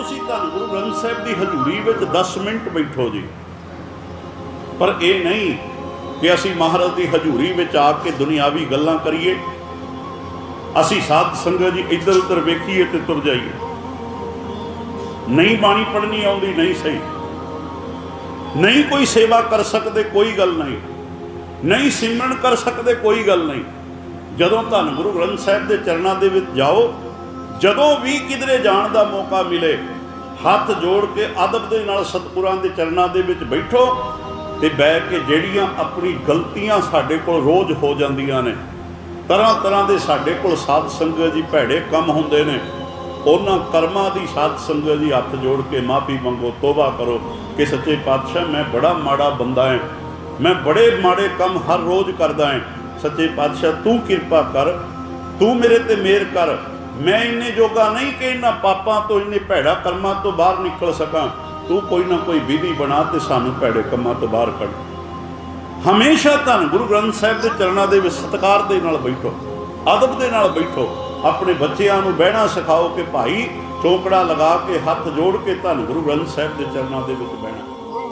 ਤੁਸੀਂ ਧੰਨ ਗੁਰੂ ਗ੍ਰੰਥ ਸਾਹਿਬ ਦੀ ਹਜ਼ੂਰੀ ਵਿੱਚ 10 ਮਿੰਟ ਬੈਠੋ ਜੀ। ਪਰ ਇਹ ਨਹੀਂ ਕਿ ਅਸੀਂ ਮਹਾਰਾਜ ਦੀ ਹਜ਼ੂਰੀ ਵਿੱਚ ਆ ਕੇ ਦੁਨਿਆਵੀ ਗੱਲਾਂ ਕਰੀਏ। ਅਸੀਂ ਸਾਧ ਸੰਗਤ ਜੀ ਇੱਧਰ ਉੱਧਰ ਵੇਖੀਏ ਤੇ ਤੁਰ ਜਾਈਏ। ਨਹੀਂ ਬਾਣੀ ਪੜ੍ਹਨੀ ਆਉਂਦੀ, ਨਹੀਂ ਸਹੀ। ਨਹੀਂ ਕੋਈ ਸੇਵਾ ਕਰ ਸਕਦੇ, ਕੋਈ ਗੱਲ ਨਹੀਂ। ਨਹੀਂ ਸਿਮਰਨ ਕਰ ਸਕਦੇ, ਕੋਈ ਗੱਲ ਨਹੀਂ। ਜਦੋਂ ਧੰਨ ਗੁਰੂ ਗ੍ਰੰਥ ਸਾਹਿਬ ਦੇ ਚਰਨਾਂ ਦੇ ਵਿੱਚ ਜਾਓ ਜਦੋਂ ਵੀ ਕਿਧਰੇ ਜਾਣ ਦਾ ਮੌਕਾ ਮਿਲੇ, ਹੱਥ ਜੋੜ ਕੇ ਅਦਬ ਦੇ ਨਾਲ ਸਤਿਗੁਰਾਂ ਦੇ ਚਰਨਾਂ ਦੇ ਵਿੱਚ ਬੈਠੋ ਤੇ ਬਹਿ ਕੇ ਜਿਹੜੀਆਂ ਆਪਣੀ ਗਲਤੀਆਂ ਸਾਡੇ ਕੋਲ ਰੋਜ਼ ਹੋ ਜਾਂਦੀਆਂ ਨੇ, ਤਰ੍ਹਾਂ ਤਰ੍ਹਾਂ ਦੇ ਸਾਡੇ ਕੋਲ ਸਾਧ ਸੰਗਤ ਜੀ ਭੈੜੇ ਕੰਮ ਹੁੰਦੇ ਨੇ, ਉਹਨਾਂ ਕਰਮਾਂ ਦੀ ਸਾਧ ਸੰਗਤ ਜੀ ਹੱਥ ਜੋੜ ਕੇ ਮਾਫੀ ਮੰਗੋ, ਤੋਬਾ ਕਰੋ ਕਿ ਸੱਚੇ ਪਾਤਸ਼ਾਹ ਮੈਂ ਬੜਾ ਮਾੜਾ ਬੰਦਾ ਹਾਂ ਮੈਂ ਬੜੇ ਮਾੜੇ ਕੰਮ ਹਰ ਰੋਜ਼ ਕਰਦਾ ਹਾਂ ਸੱਚੇ ਪਾਤਸ਼ਾਹ ਤੂੰ ਕਿਰਪਾ ਕਰ, ਤੂੰ ਮੇਰੇ ਤੇ ਮਿਹਰ ਕਰ ਮੈਂ ਇੰਨੇ ਜੋਗਾ ਨਹੀਂ ਕਿ ਇਹਨਾਂ ਪਾਪਾਂ ਤੋਂ, ਇੰਨੇ ਭੈੜਾ ਕਰਮਾਂ ਤੋਂ ਬਾਹਰ ਨਿਕਲ ਸਕਾਂ। ਤੂੰ ਕੋਈ ਨਾ ਕੋਈ ਵਿਧੀ ਬਣਾ ਤੇ ਸਾਨੂੰ ਭੈੜੇ ਕੰਮਾਂ ਤੋਂ ਬਾਹਰ ਕੱਢ। ਹਮੇਸ਼ਾ ਧੰਨ ਗੁਰੂ ਗ੍ਰੰਥ ਸਾਹਿਬ ਦੇ ਚਰਨਾਂ ਦੇ ਵਿੱਚ ਸਤਿਕਾਰ ਦੇ ਨਾਲ ਬੈਠੋ, ਅਦਬ ਦੇ ਨਾਲ ਬੈਠੋ। ਆਪਣੇ ਬੱਚਿਆਂ ਨੂੰ ਬਹਿਣਾ ਸਿਖਾਓ ਕਿ ਭਾਈ ਚੌਕੜਾ ਲਗਾ ਕੇ, ਹੱਥ ਜੋੜ ਕੇ ਧੰਨ ਗੁਰੂ ਗ੍ਰੰਥ ਸਾਹਿਬ ਦੇ ਚਰਨਾਂ ਦੇ ਵਿੱਚ ਬਹਿਣਾ।